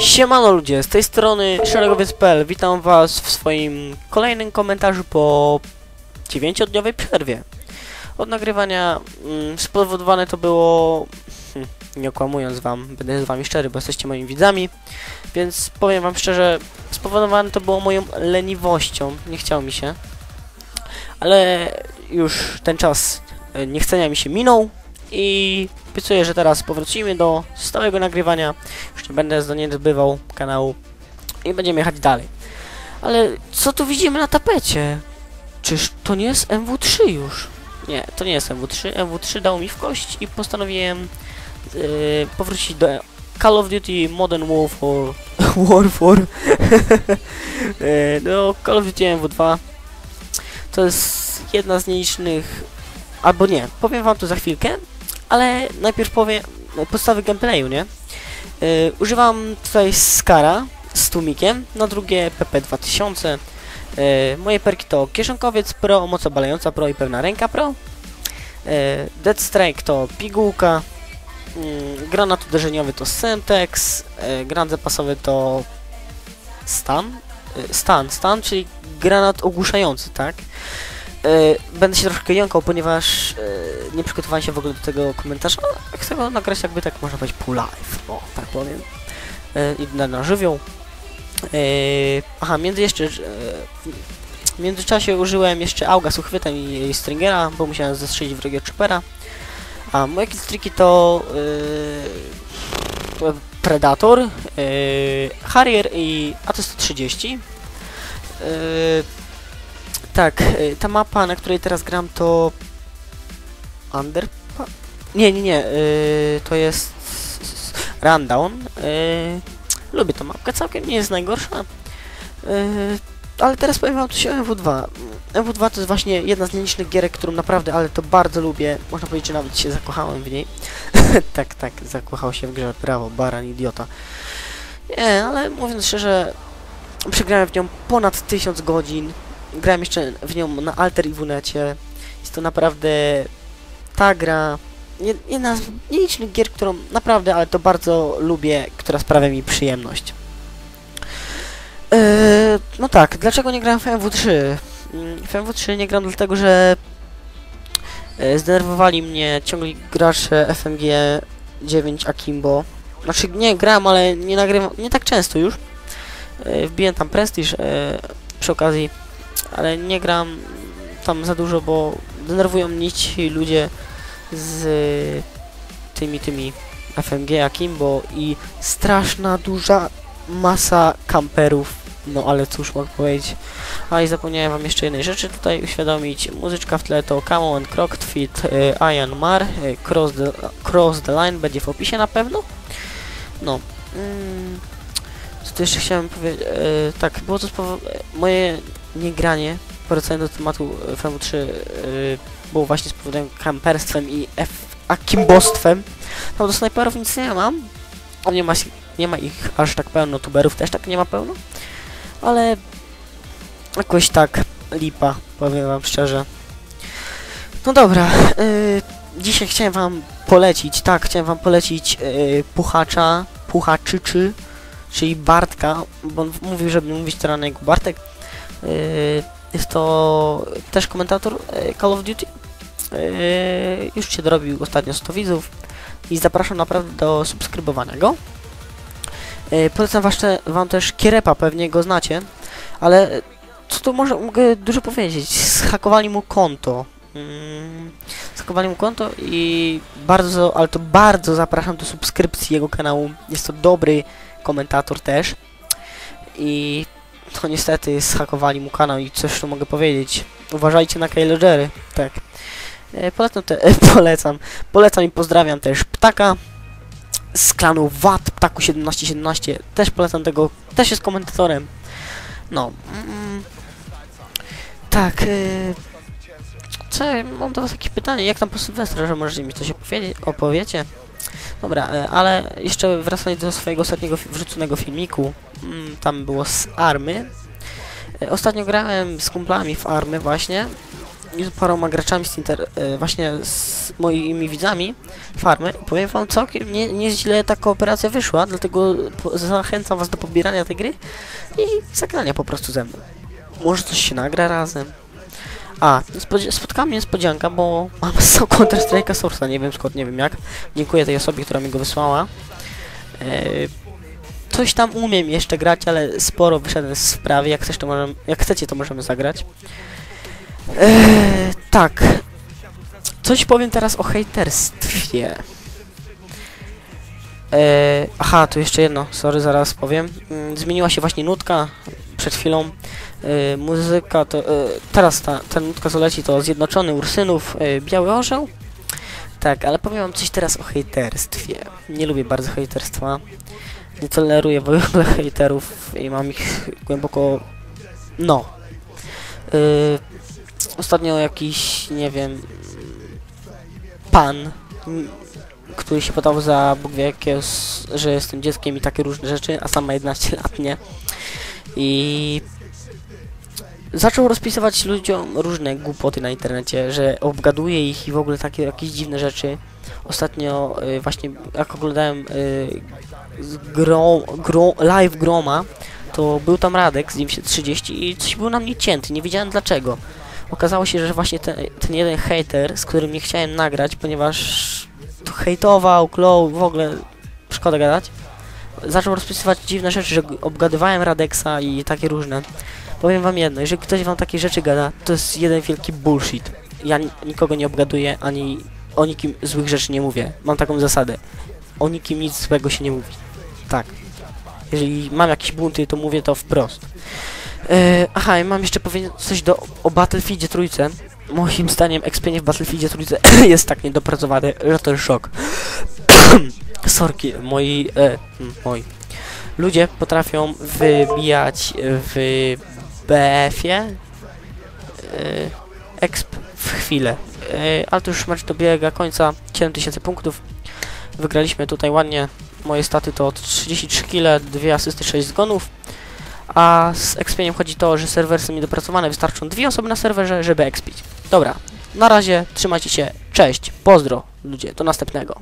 Siemano ludzie, z tej strony szeregowiec.pl Witam was w swoim kolejnym komentarzu po 9-dniowej przerwie. Od nagrywania mm, spowodowane to było... Hm, nie okłamując wam, będę z wami szczery, bo jesteście moimi widzami. Więc powiem wam szczerze, spowodowane to było moją leniwością. Nie chciało mi się. Ale już ten czas e, niechcenia mi się minął i obiecuję, że teraz powrócimy do stałego nagrywania. Nie będę zaniedbywał kanału i będziemy jechać dalej. Ale co tu widzimy na tapecie? Czyż to nie jest MW3 już? Nie, to nie jest MW3. MW3 dał mi w kość i postanowiłem yy, powrócić do Call of Duty Modern Warfare. Warfare. Yy, do Call of Duty MW2. To jest jedna z nielicznych... Albo nie, powiem wam to za chwilkę, ale najpierw powiem podstawy gameplayu, nie? Yy, używam tutaj Skara z tłumikiem, na drugie PP2000. Yy, moje perki to Kieszonkowiec Pro, Moc Obalająca Pro i Pewna Ręka Pro. Yy, Dead Strike to Pigułka. Yy, granat uderzeniowy to Semtex. Yy, granat zapasowy to Stan. Yy, stan, Stan, czyli granat ogłuszający, tak? Yy, będę się troszkę jąkał, ponieważ yy, nie przygotowałem się w ogóle do tego komentarza. a Chcę go nagrać jakby tak można powiedzieć pół live, o tak powiem. Yy, I na, na żywioł. Aha, między jeszcze... W międzyczasie użyłem jeszcze auga z uchwytem i, stringera, bo musiałem zastrzelić wrogiego choppera. A moje killstreaki to... Predator, Harrier i AT-130. Yy, tak, y, ta mapa, na której teraz gram to... Underpa? Nie, nie, nie, y, to jest... Rundown. Y, lubię tą mapkę, całkiem nie jest najgorsza. Y, ale teraz powiem wam coś o MW2. MW2 to jest właśnie jedna z nielicznych gierek, którą naprawdę, ale to bardzo lubię. Można powiedzieć, że nawet się zakochałem w niej. tak, tak, zakochał się w grze, brawo, baran, idiota. Nie, ale mówiąc szczerze, przegrałem w nią ponad 1000 godzin grałem jeszcze w nią na Alter i Wunecie. Jest to naprawdę ta gra, jedna z nielicznych gier, którą naprawdę, ale to bardzo lubię, która sprawia mi przyjemność. Eee, no tak, dlaczego nie grałem w MW3? Mm, W MW3 nie gram dlatego, że e, zdenerwowali mnie ciągli gracze FMG 9 Akimbo. Znaczy nie gram, ale nie nagrywam, nie tak często już. E, Wbiłem tam prestiż e, przy okazji ale nie gram tam za dużo, bo denerwują mnie ci ludzie z tymi, tymi FMG Akimbo i straszna duża masa kamperów. No ale cóż mogę powiedzieć. A i zapomniałem wam jeszcze jednej rzeczy tutaj uświadomić. Muzyczka w tle to Camo and Crocked Fit y, Ian Mar, y, Cross, the, Cross the Line będzie w opisie na pewno. No. Mm, co tu jeszcze chciałem powiedzieć? Y, tak, było to moje niegranie, wracając do tematu e, FMU3, yy, było właśnie spowodowane kamperstwem i F akimbostwem. No do snajperów nic nie mam. Nie ma, nie ma ich aż tak pełno, tuberów też tak nie ma pełno. Ale jakoś tak lipa, powiem wam szczerze. No dobra, yy, dzisiaj chciałem wam polecić, tak, chciałem wam polecić yy, puchacza, puchaczyczy, czyli Bartka, bo on mówił, żeby mówić teraz na jego Bartek. Yy, jest to też komentator yy, Call of Duty. Yy, już się dorobił ostatnio 100 widzów i zapraszam naprawdę do subskrybowania go. Polecam wam też Kierepa, pewnie go znacie, ale co tu może, mogę dużo powiedzieć, zhakowali mu konto. Mm, zhakowali mu konto i bardzo, ale to bardzo zapraszam do subskrypcji jego kanału. Jest to dobry komentator też. I to niestety zhakowali mu kanał i coś tu mogę powiedzieć. Uważajcie na Keylogery, tak. E, polecam, te, e, polecam, polecam i pozdrawiam też Ptaka z klanu VAT, Ptaku 1717, też polecam tego, też jest komentatorem. No. Mm, tak, e, co, mam do was takie pytanie, jak tam po Sylwestrze, że możecie mi coś opowiedzieć, opowiecie? Dobra, e, ale jeszcze wracając do swojego ostatniego wrzuconego filmiku, mm, tam było z Army. E, Ostatnio grałem z kumplami w Army właśnie i z paroma graczami z Inter, e, właśnie z moimi widzami farmy. Powiem wam całkiem nie, nieźle ta kooperacja wyszła, dlatego zachęcam was do pobierania tej gry i zagrania po prostu ze mną. Może coś się nagra razem. A, spotkała mnie niespodzianka, bo mam z Counter Strike'a Source'a, nie wiem skąd, nie wiem jak. Dziękuję tej osobie, która mi go wysłała. E, coś tam umiem jeszcze grać, ale sporo wyszedłem z wprawy. Jak, to możemy, jak chcecie, to możemy zagrać. Eee, tak. Coś powiem teraz o hejterstwie. Eee, aha, tu jeszcze jedno, sorry, zaraz powiem. Mm, zmieniła się właśnie nutka przed chwilą. Eee, muzyka to. E, teraz ta, ta nutka co leci to Zjednoczony Ursynów, e, Biały Orzeł. Tak, ale powiem wam coś teraz o hejterstwie. Nie lubię bardzo hejterstwa. Nie toleruję w ogóle hejterów i mam ich głęboko. No. Ostatnio jakiś, nie wiem, pan, który się podał za Bóg wie jakiego, s- że jestem dzieckiem i takie różne rzeczy, a sam ma 11 lat, nie? I zaczął rozpisywać ludziom różne głupoty na internecie, że obgaduje ich i w ogóle takie jakieś dziwne rzeczy. Ostatnio y, właśnie jak oglądałem y, z grą, grą, live Groma, to był tam Radek z 930 i coś był na mnie cięty, nie wiedziałem dlaczego. Okazało się, że właśnie ten, ten jeden hater, z którym nie chciałem nagrać, ponieważ tu hejtował, kloł, w ogóle szkoda gadać, zaczął rozpisywać dziwne rzeczy, że obgadywałem Radeksa i takie różne. Powiem wam jedno, jeżeli ktoś wam takie rzeczy gada, to jest jeden wielki bullshit. Ja ni nikogo nie obgaduję, ani o nikim złych rzeczy nie mówię. Mam taką zasadę. O nikim nic złego się nie mówi. Tak. Jeżeli mam jakieś bunty, to mówię to wprost. E, aha, i mam jeszcze powiedzieć coś do, o Battlefieldzie trójce. Moim zdaniem expienie w Battlefieldzie trójce jest tak niedopracowany, że to jest szok. Sorki, moi, e, moi. Ludzie potrafią wybijać w BF-ie e, exp w chwilę. E, ale to już mecz dobiega końca 7000 punktów. Wygraliśmy tutaj ładnie. Moje staty to 33 kg, 2 asysty, 6 zgonów. A z expieniem chodzi to, że serwery są niedopracowane, wystarczą dwie osoby na serwerze, żeby expić. Dobra, na razie, trzymajcie się, cześć, pozdro ludzie, do następnego.